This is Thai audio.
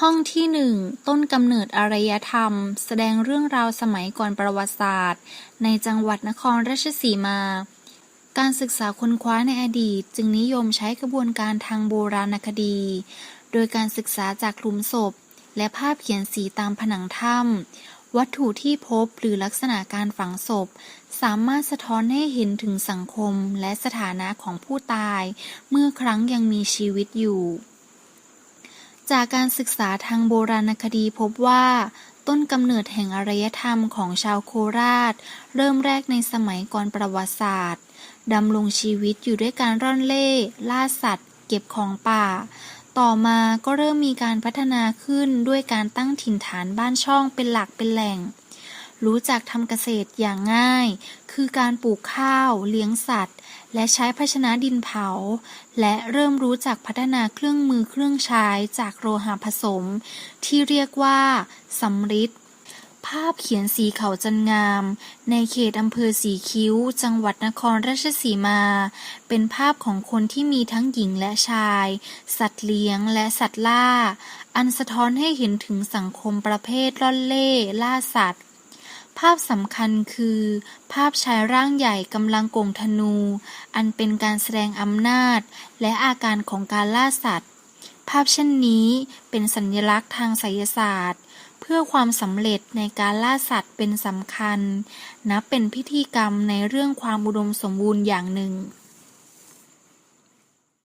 ห้องที่หนึ่งต้นกำเนิดอารยธรรม แสดงเรื่องราวสมัยก่อนประวัติศาสตร์ ในจังหวัดนครราชสีมา การศึกษาค้นคว้าในอดีต จึงนิยมใช้กระบวนการทางโบราณคดี โดยการศึกษาจากหลุมศพ และภาพเขียนสีตามผนังถ้ำวัตถุที่พบหรือลักษณะการฝังศพ สามารถสะท้อนให้เห็นถึงสังคมและสถานะของผู้ตาย เมื่อครั้งยังมีชีวิตอยู่ จากการศึกษาทางโบราณคดีพบว่า ต้นกำเนิดแห่งอารยธรรมของชาวโคราช เริ่มแรกในสมัยก่อนประวัติศาสตร์ ดำรงชีวิตอยู่ด้วยการร่อนเล่ล่าสัตว์ เก็บของป่า ต่อมาก็เริ่มมีการพัฒนาขึ้นด้วยการตั้งถิ่นฐานบ้านช่องเป็นหลักเป็นแหล่ง รู้จักทำเกษตรอย่างง่าย คือการปลูกข้าว เลี้ยงสัตว์ และใช้ภาชนะดินเผา และเริ่มรู้จักพัฒนาเครื่องมือเครื่องใช้จากโลหะผสม ที่เรียกว่าสำริดภาพเขียนสีเขาจันงาม ในเขตอำเภอสีคิ้ว จังหวัดนครราชสีมา เป็นภาพของคนที่มีทั้งหญิงและชาย สัตว์เลี้ยงและสัตว์ล่า อันสะท้อนให้เห็นถึงสังคมประเภทล่อนเล่ ล่าสัตว์ ภาพสำคัญคือ ภาพชายร่างใหญ่กำลังโก่งธนู อันเป็นการแสดงอำนาจ และอาการของการล่าสัตว์ ภาพเช่นนี้เป็นสัญลักษณ์ทางไสยศาสตร์ เพื่อความสำเร็จในการล่าสัตว์เป็นสำคัญ นับเป็นพิธีกรรมในเรื่องความอุดมสมบูรณ์อย่างหนึ่ง